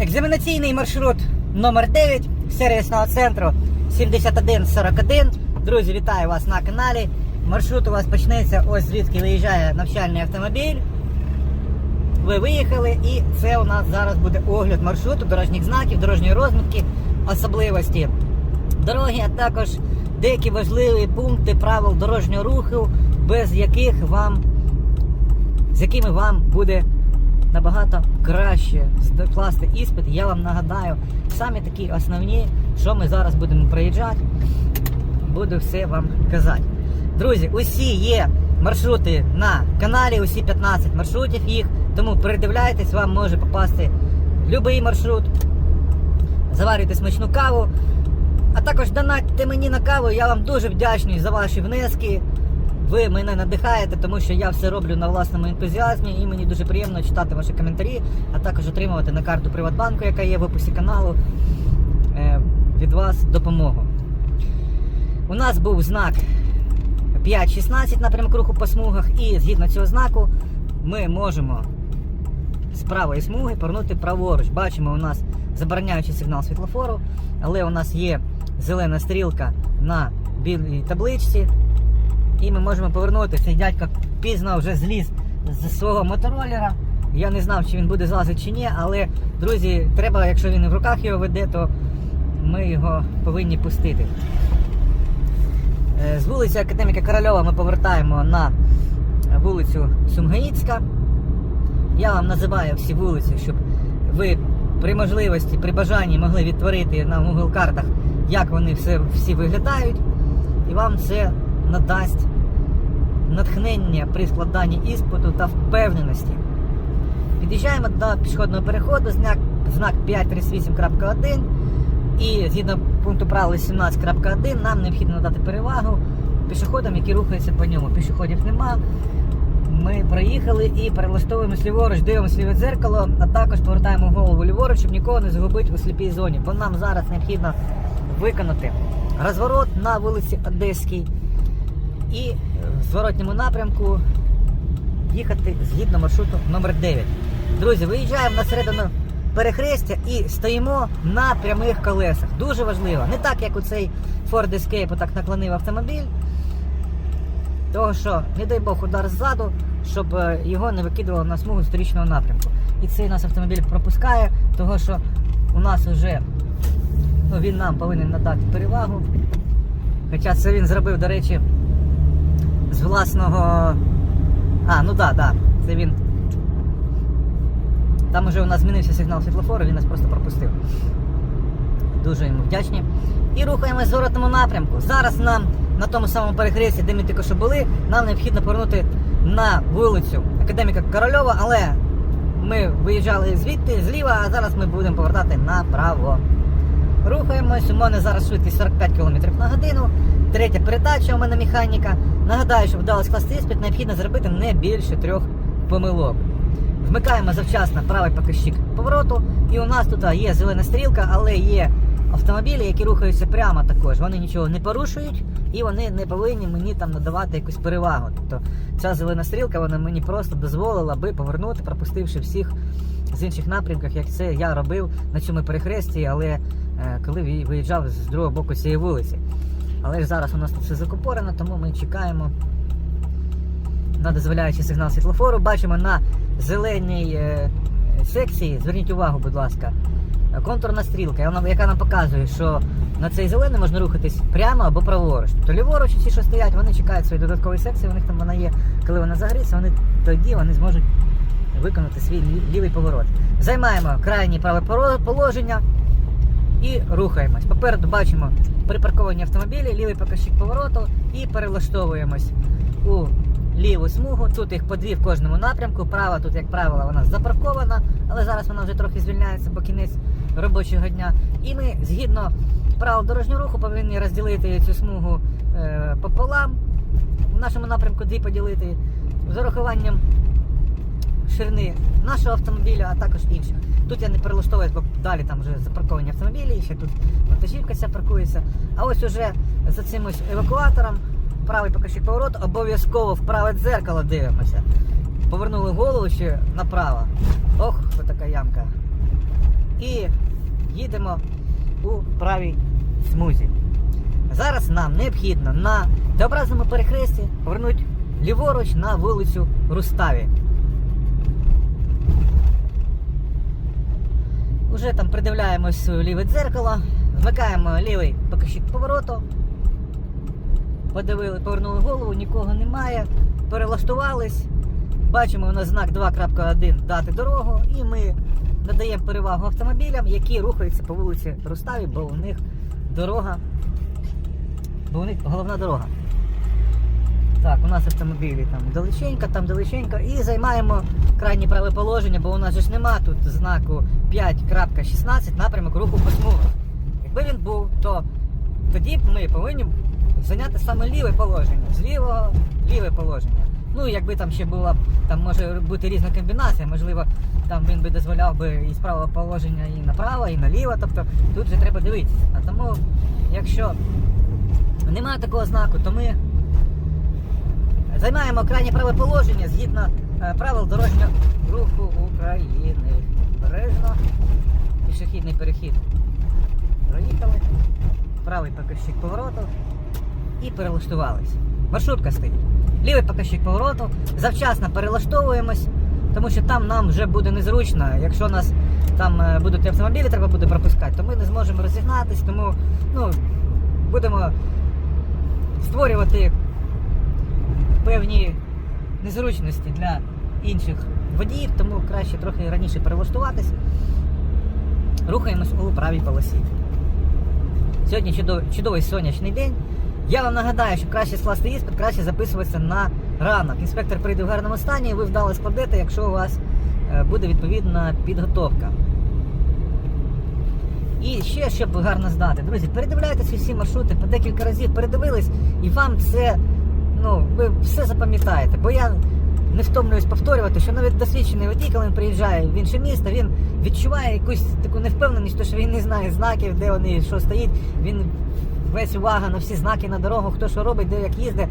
Екзаменаційний маршрут номер 9 сервісного центру 7141. Друзі, вітаю вас на каналі. Маршрут у вас почнеться ось звідки виїжджає навчальний автомобіль. Ви виїхали і це у нас зараз буде огляд маршруту, дорожніх знаків, дорожньої розмітки, особливості дороги, а також деякі важливі пункти правил дорожнього руху, без яких вам, з якими вам буде набагато краще скласти іспит. Я вам нагадаю, самі такі основні, що ми зараз будемо проїжджати, буду все вам казати. Друзі, усі є маршрути на каналі, усі 15 маршрутів їх, тому передивляйтесь, вам може попасти будь-який маршрут. Заварюйте смачну каву. А також донатьте мені на каву, я вам дуже вдячний за ваші внески. Ви мене надихаєте, тому що я все роблю на власному ентузіазмі і мені дуже приємно читати ваші коментарі, а також отримувати на карту Приватбанку, яка є в описі каналу, е, від вас допомогу. У нас був знак 5.16 напрямок руху по смугах, і згідно цього знаку ми можемо з правої смуги повернути праворуч. Бачимо, у нас забороняючий сигнал світлофору, але у нас є зелена стрілка на білій табличці, і ми можемо повернути. Цей дядько пізно вже зліз з свого мотороллера. Я не знав, чи він буде злазити чи ні, але, друзі, треба, якщо він в руках його веде, то ми його повинні пустити. Е, З вулиці Академіка Корольова ми повертаємо на вулицю Сумгаїцька. Я вам називаю всі вулиці, щоб ви при можливості, при бажанні могли відтворити на Google картах, як вони все, всі виглядають, і вам це надасть натхнення при складанні іспиту та впевненості. Під'їжджаємо до пішохідного переходу, знак, знак 538.1 і згідно пункту правил 17.1 нам необхідно надати перевагу пішоходам, які рухаються по ньому. Пішоходів нема. Ми проїхали і перелаштовуємось ліворуч, дивимося ліве дзеркало, а також повертаємо голову ліворуч, щоб нікого не загубити у сліпій зоні. Бо нам зараз необхідно виконати розворот на вулиці Одеській і в зворотньому напрямку їхати згідно маршруту номер 9. Друзі, виїжджаємо на середину перехрестя і стоїмо на прямих колесах. Дуже важливо. Не так, як у цей Ford Escape отак наклонив автомобіль. Того, що, не дай Бог, удар ззаду, щоб е, його не викидувало на смугу сторічного напрямку. І цей нас автомобіль пропускає, того що у нас вже ну, він нам повинен надати перевагу. Хоча це він зробив, до речі, з власного. А, ну так, да, так. Да. Це він. Там уже у нас змінився сигнал світлофору, він нас просто пропустив. Дуже йому вдячні. І рухаємось в зворотному напрямку. Зараз нам на тому самому перехресті, де ми тільки що були, нам необхідно повернути на вулицю Академіка Корольова, але ми виїжджали звідти зліва, а зараз ми будемо повертати направо. Рухаємось, у мене зараз швидкість 45 км на годину. Третя передача у мене механіка. Нагадаю, щоб вдалося скласти іспит, необхідно зробити не більше трьох помилок. Вмикаємо завчасно правий показчик повороту, і у нас тут є зелена стрілка, але є автомобілі, які рухаються прямо також. Вони нічого не порушують і вони не повинні мені там надавати якусь перевагу. Тобто ця зелена стрілка вона мені просто дозволила би повернути, пропустивши всіх з інших напрямків, як це я робив на цьому перехресті, але е, коли виїжджав з другого боку цієї вулиці. Але ж зараз у нас тут все закупорено, тому ми чекаємо на дозволяючий сигнал світлофору. Бачимо на зеленій е, секції, зверніть увагу, будь ласка, контурна стрілка, яка нам показує, що на цей зелений можна рухатись прямо або праворуч. Тобто ліворуч ці, що стоять, вони чекають свої додаткові секції, у них там вона є, коли вона загориться, вони тоді вони зможуть виконати свій лівий поворот. Займаємо крайнє праве положення і рухаємось. Попереду бачимо припарковані автомобілі, лівий показчик повороту і перелаштовуємось у ліву смугу. Тут їх по дві в кожному напрямку. Права тут, як правило, вона запаркована, але зараз вона вже трохи звільняється, бо кінець робочого дня. І ми згідно правил дорожнього руху повинні розділити цю смугу е, пополам. В нашому напрямку дві поділити з урахуванням ширини нашого автомобіля, а також інших. Тут я не перелаштовуюсь, бо далі там вже запарковані автомобілі, і ще тут вантажівка ця паркується. А ось уже за цим ось евакуатором, правий покажчик повороту, обов'язково в праве дзеркало дивимося. Повернули голову ще направо. Ох, така ямка. і їдемо у правій смузі. Зараз нам необхідно на Т-образному перехресті повернути ліворуч на вулицю Руставі. Уже там придивляємось у ліве дзеркало, вмикаємо лівий покажчик повороту. Подивили, повернули голову, нікого немає. Перелаштувались. Бачимо у нас знак 2.1 дати дорогу, і ми надаємо перевагу автомобілям, які рухаються по вулиці Руставі, бо у них дорога. Бо у них головна дорога. Так, у нас автомобілі там далеченько, там далеченько. І займаємо крайнє праве положення, бо у нас же ж нема тут знаку 5.16 напрямок руху по смугах. Якби він був, то тоді б ми повинні зайняти саме ліве положення. З лівого ліве положення. Ну, якби там ще була, там може бути різна комбінація, можливо, там він би дозволяв би і з правого положення і направо, і наліво. Тобто тут вже треба дивитися. А тому, якщо немає такого знаку, то ми займаємо крайнє праве положення згідно е, правил дорожнього руху України. Бережно. Пішохідний перехід. Проїхали. Правий покажчик повороту і перелаштувались. Маршрутка стоїть. Лівий покажчик повороту. Завчасно перелаштовуємось, тому що там нам вже буде незручно. Якщо нас там е, будуть автомобілі, треба буде пропускати, то ми не зможемо розігнатись, тому ну, будемо створювати певні незручності для інших водіїв, тому краще трохи раніше перелаштуватись. Рухаємось у правій полосі. Сьогодні чудовий, чудовий сонячний день. Я вам нагадаю, що краще скласти іспит, краще записуватися на ранок. Інспектор прийде в гарному стані, і ви вдало складете, якщо у вас е, буде відповідна підготовка. І ще, щоб гарно здати, друзі, передивляйтесь усі маршрути по декілька разів, передивились, і вам це, ну, ви все запам'ятаєте. Бо я не втомлююсь повторювати, що навіть досвідчений водій, коли він приїжджає в інше місто, він відчуває якусь таку невпевненість, то що він не знає знаків, де вони, що стоїть. Він весь увага на всі знаки на дорогу, хто що робить, де як їздить.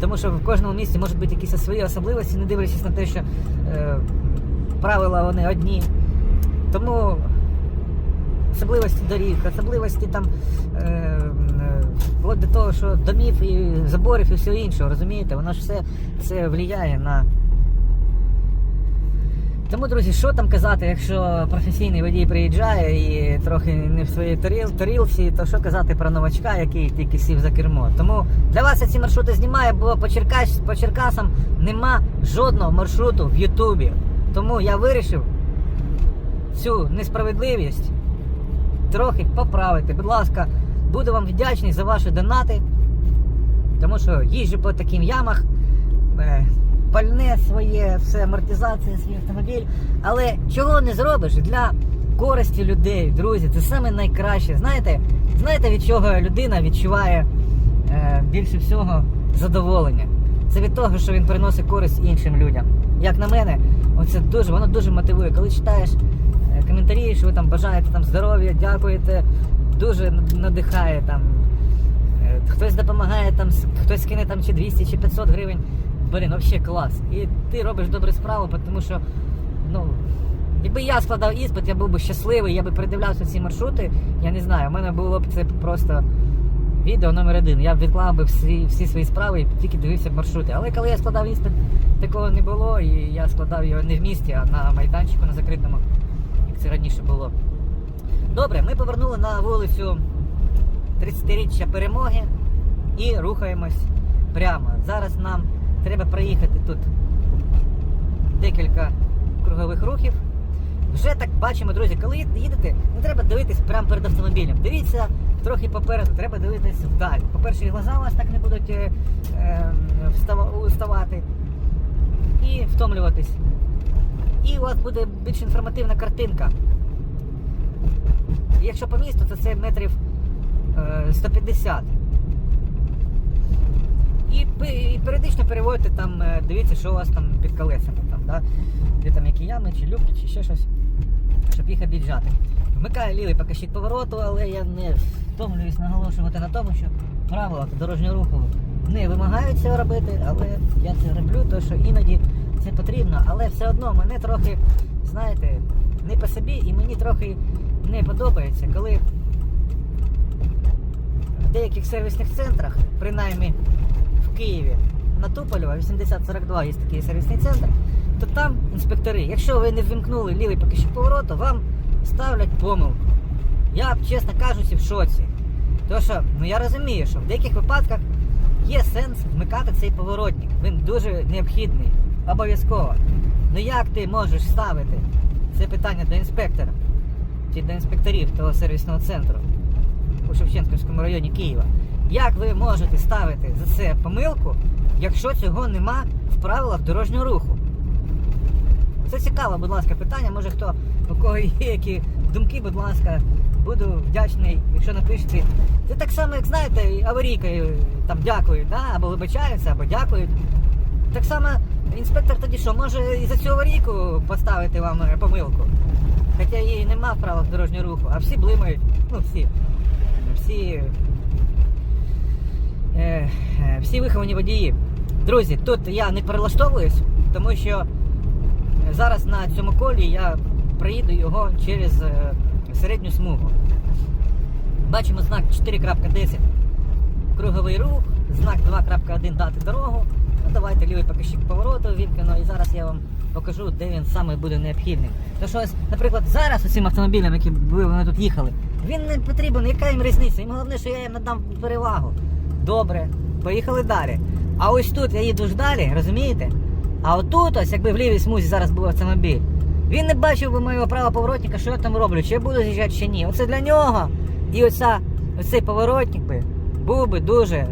Тому що в кожному місці можуть бути якісь свої особливості, не дивлячись на те, що е, правила вони одні. Тому особливості доріг, особливості там е, е, до того, що домів і заборів і всього іншого, розумієте, воно ж все це впливає на. Тому, друзі, що там казати, якщо професійний водій приїжджає і трохи не в своїй таріл, тарілці, то що казати про новачка, який тільки сів за кермо. Тому для вас я ці маршрути знімаю, бо по, Черкас, по Черкасам нема жодного маршруту в Ютубі. Тому я вирішив цю несправедливість трохи поправити. Будь ласка, буду вам вдячний за ваші донати. Тому що їжджу по таким ямах, е, пальне своє, все, амортизація, свій автомобіль. Але чого не зробиш для користі людей, друзі, це саме найкраще. Знаєте, знаєте, від чого людина відчуває е, більше всього задоволення? Це від того, що він приносить користь іншим людям. Як на мене, оце дуже, воно дуже мотивує. Коли читаєш коментарі, що ви там бажаєте там здоров'я, дякуєте, дуже надихає там. Е, Хтось допомагає там, хтось кине там чи 200, чи 500 гривень. Блін, взагалі клас. І ти робиш добру справу, тому що, ну, якби я складав іспит, я був би щасливий, я би передивлявся ці маршрути. Я не знаю, у мене було б це просто відео номер один. Я б відклав би всі, всі свої справи і тільки дивився б маршрути. Але коли я складав іспит, такого не було, і я складав його не в місті, а на майданчику на закритому, як це раніше було. Добре, ми повернули на вулицю 30-річчя перемоги і рухаємось прямо. Зараз нам треба проїхати тут декілька кругових рухів. Вже так бачимо, друзі, коли їдете, не треба дивитись прямо перед автомобілем. Дивіться трохи попереду, треба дивитись вдаль. По-перше, і глаза у вас так не будуть е, е, встава- і втомлюватись. І у вас буде більш інформативна картинка. Якщо по місту, то це метрів е, 150. І, і періодично переводьте там, е, дивіться, що у вас там під колесами, там, да? де там які ями, чи люки, чи ще щось, щоб їх об'їжджати. Вмикаю лівий покажчик повороту, але я не втомлююсь наголошувати на тому, що правила дорожнього руху не вимагають цього робити, але я це роблю, тому що іноді це потрібно, але все одно мене трохи, знаєте, не по собі, і мені трохи не подобається, коли в деяких сервісних центрах, принаймні в Києві, на Туполєва, 8042 є такий сервісний центр, то там інспектори, якщо ви не вимкнули лівий покищик повороту, вам ставлять помилку. Я, чесно кажучи, в шоці. Тому що, ну я розумію, що в деяких випадках є сенс вмикати цей поворотник. Він дуже необхідний, обов'язково. Ну як ти можеш ставити це питання до інспектора чи до інспекторів того сервісного центру у Шевченківському районі Києва? Як ви можете ставити за це помилку, якщо цього нема в правилах дорожнього руху? Це цікаве, будь ласка, питання. Може хто у кого є які думки, будь ласка, буду вдячний, якщо напишете. Це так само, як знаєте, аварійкою там дякують, да? або вибачаються, або дякують. Так само інспектор тоді що, може і за цю аварійку поставити вам е, помилку. Хоча її нема в правилах дорожнього руху, а всі блимають, ну всі. Всі. Е, е, всі виховані водії. Друзі, тут я не перелаштовуюсь, тому що зараз на цьому колі я проїду його через е, середню смугу. Бачимо знак 4.10 круговий рух, знак 2.1 дати дорогу. Ну, давайте лівий покажчик повороту вімкнено і зараз я вам покажу, де він саме буде необхідним. Тому що ось, наприклад, зараз усім автомобілям, які вони тут їхали, він не потрібен, яка їм різниця? Їм головне, що я їм надам перевагу. Добре, поїхали далі. А ось тут я їду ж далі, розумієте? А отут, ось, якби в лівій смузі зараз був автомобіль, він не бачив би моєго правого поворотника, що я там роблю, чи я буду з'їжджати, чи ні. Оце для нього. І оця, оцей поворотник би був би дуже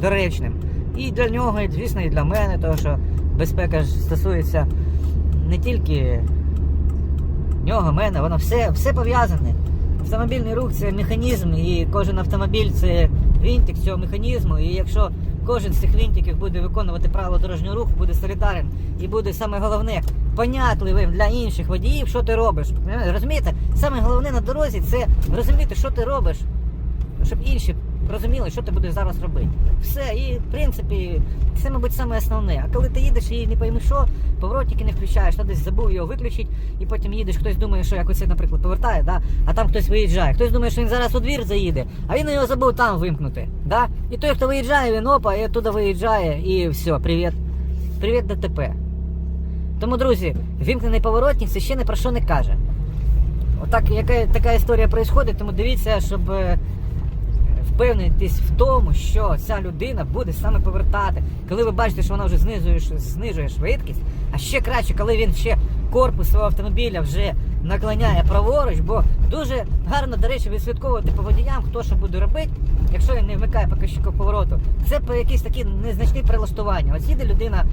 доречним. І для нього, і, звісно, і для мене, тому що безпека ж стосується не тільки нього, мене, воно все, все пов'язане. Автомобільний рух це механізм, і кожен автомобіль це вінтик цього механізму. І якщо кожен з цих вінтиків буде виконувати правила дорожнього руху, буде солідарен і буде саме головне понятливим для інших водіїв, що ти робиш. Розумієте? Саме головне на дорозі це розуміти, що ти робиш, щоб інші розуміли, що ти будеш зараз робити. Все, і в принципі, це, мабуть, саме основне. А коли ти їдеш і не пойми що, поворотники не включаєш, то десь забув його виключити, і потім їдеш, хтось думає, що як оце, наприклад, повертає, да? а там хтось виїжджає. Хтось думає, що він зараз у двір заїде, а він його забув там вимкнути. Да? І той, хто виїжджає, він опа, і оттуда виїжджає, і все, привіт. Привіт ДТП. Тому, друзі, вімкнений поворотник це ще не про що не каже. Отак, яка така історія відбувається, тому дивіться, щоб е, впевнитись в тому, що ця людина буде саме повертати. Коли ви бачите, що вона вже знижує, знижує швидкість, а ще краще, коли він ще корпус свого автомобіля вже наклоняє праворуч, бо дуже гарно, до речі, відслідковувати по водіям, хто що буде робити, якщо він не вмикає показчика повороту. Це по якісь такі незначні прилаштування. Ось їде людина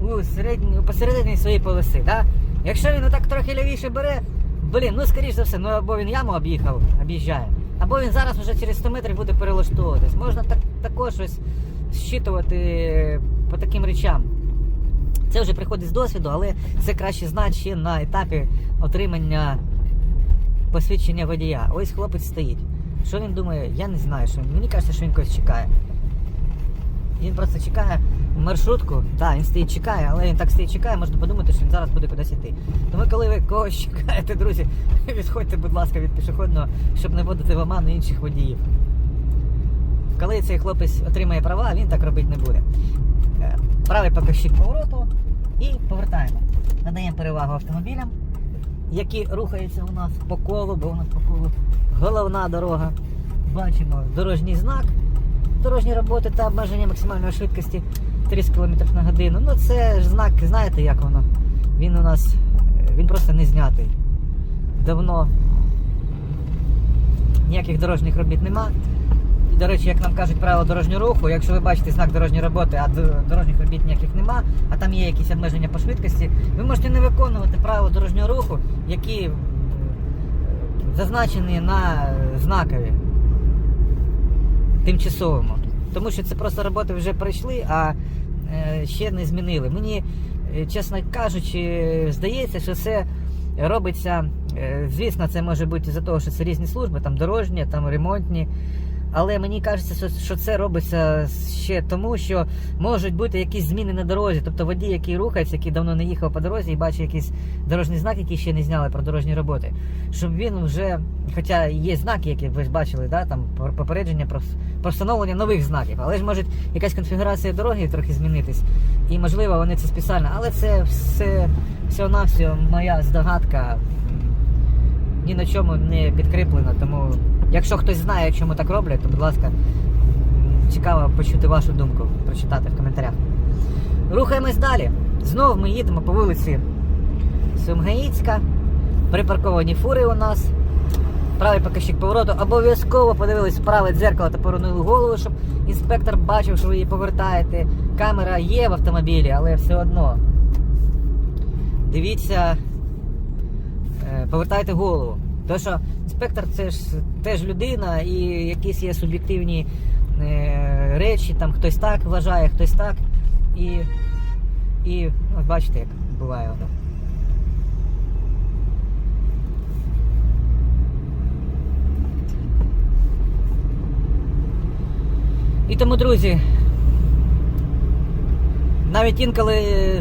у середній, посередині своєї полоси. Да? Якщо він отак трохи лівіше бере, блін, ну скоріш за все, ну або він яму об'їхав, об'їжджає, або він зараз вже через 100 метрів буде перелаштовуватись. Можна так, також ось зчитувати по таким речам. Це вже приходить з досвіду, але це краще знати ще на етапі отримання посвідчення водія. Ось хлопець стоїть. Що він думає, я не знаю, що він. Мені кажеться, що він когось чекає. Він просто чекає маршрутку. Так, він стоїть чекає, але він так стоїть чекає, можна подумати, що він зараз буде кудись йти. Тому коли ви когось чекаєте, друзі, відходьте, будь ласка, від пішохідного, щоб не вводити в оману інших водіїв. Коли цей хлопець отримає права, він так робити не буде. Е, Правий показчик повороту і повертаємо. Надаємо перевагу автомобілям, які рухаються у нас по колу, бо у нас по колу головна дорога. Бачимо дорожній знак дорожні роботи та обмеження максимальної швидкості 30 км на годину. Ну це ж знак, знаєте, як воно. Він у нас е, він просто не знятий. Давно ніяких дорожніх робіт нема. І, до речі, як нам кажуть правила дорожнього руху, якщо ви бачите знак дорожньої роботи, а до- дорожніх робіт ніяких нема, а там є якісь обмеження по швидкості, ви можете не виконувати правила дорожнього руху, які е, зазначені на знакові тимчасовому. Тому що це просто роботи вже пройшли, а ще не змінили. Мені, е, чесно кажучи, здається, що це робиться. е, звісно, це може бути за того, що це різні служби, там дорожні, там ремонтні, Але мені кажеться, що- це робиться ще тому, що можуть бути якісь зміни на дорозі. Тобто водій, який рухається, який давно не їхав по дорозі і бачить якийсь дорожній знак, який ще не зняли про дорожні роботи. Щоб він вже, хоча є знаки, які ви ж бачили, да, там попередження про, про встановлення нових знаків, але ж може якась конфігурація дороги трохи змінитись. І можливо вони це спеціально, але це все всього-навсього моя здогадка. Ні на чому не підкріплено, тому якщо хтось знає, чому так роблять, то будь ласка, цікаво почути вашу думку, прочитати в коментарях. Рухаємось далі. Знову ми їдемо по вулиці Сумгаїцька. Припарковані фури у нас. Правий показчик повороту. Обов'язково подивились в праве дзеркало та повернули голову, щоб інспектор бачив, що ви її повертаєте. Камера є в автомобілі, але все одно. Дивіться, е, повертайте голову. Тому що інспектор це ж теж людина і якісь є суб'єктивні е, речі, там хтось так вважає, хтось так. І, і ось бачите, як буває воно. І тому, друзі, навіть інколи,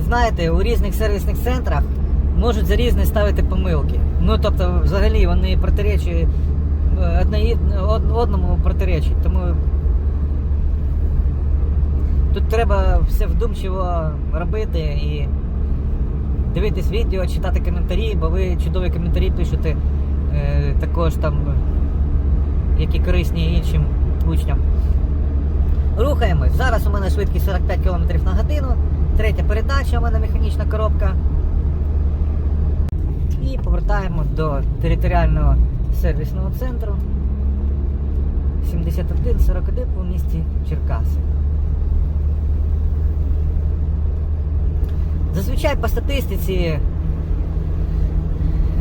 знаєте, у різних сервісних центрах можуть за різне ставити помилки. Ну, тобто, взагалі вони протиречують е, одному протиречать. Тому тут треба все вдумчиво робити і дивитись відео, читати коментарі, бо ви чудові коментарі пишете е, також там, які корисні іншим учням. Рухаємось. Зараз у мене швидкість 45 км на годину. Третя передача у мене механічна коробка. І повертаємо до територіального сервісного центру 7141 у місті Черкаси. Зазвичай по статистиці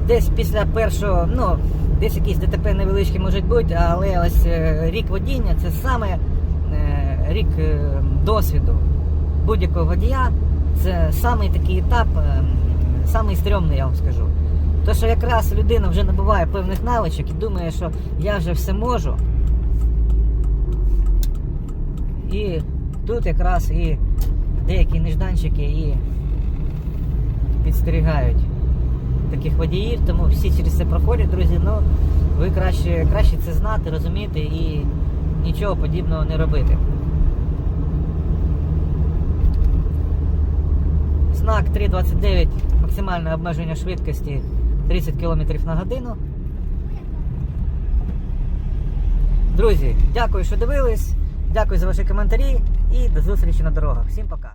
десь після першого, ну, десь якісь ДТП невеличкі можуть бути, але ось е, рік водіння це саме рік е, досвіду будь-якого водія. Це самий такий етап, е, самий стрьомний, я вам скажу. То, що якраз людина вже набуває певних навичок і думає, що я вже все можу. І тут якраз і деякі нежданчики і підстерігають таких водіїв, тому всі через це проходять, друзі. Ну, ви краще, краще це знати, розуміти і нічого подібного не робити. Знак 329, максимальне обмеження швидкості 30 км на годину. Друзі, дякую, що дивились. Дякую за ваші коментарі і до зустрічі на дорогах. Всім пока.